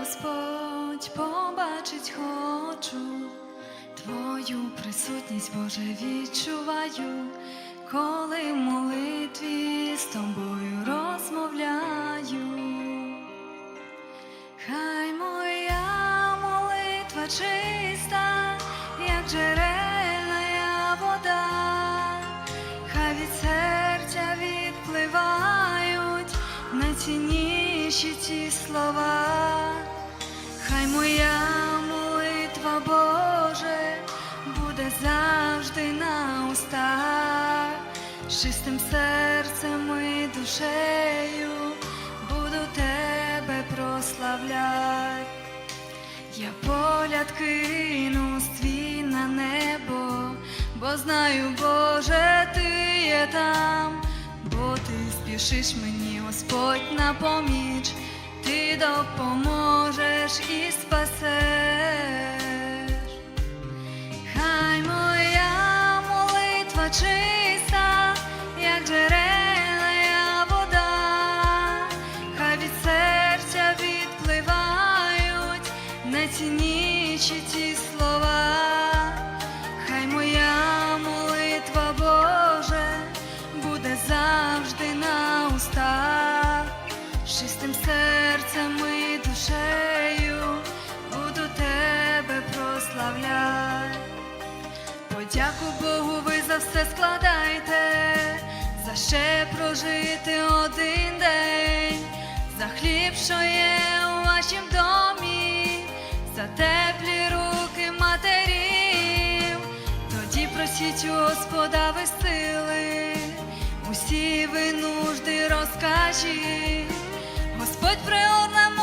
Господь, побачить хочу, Твою присутність, Боже, відчуваю, коли в молитві з тобою розмовляю. Хай моя молитва чиста, як джерельна вода, хай від серця відпливають найцінніші ті слова, хай моя молитва, Боже, буде завжди на устах, чистим серцем і душею буду тебе прославлять. Я погляд кину свій на небо, бо знаю, Боже, ти є там, спішиш мені, Господь, на поміч, ти допоможеш і спасеш. Хай моя молитва чиста, як джерельна з чистим серцем і душею буду тебе прославляти. Подяку Богу, ви за все складайте, за ще прожити один день, за хліб, що є у вашім домі, за теплі руки матерів. Тоді просіть у Господа ви сили, усі ви розкажіть. Господь пригорне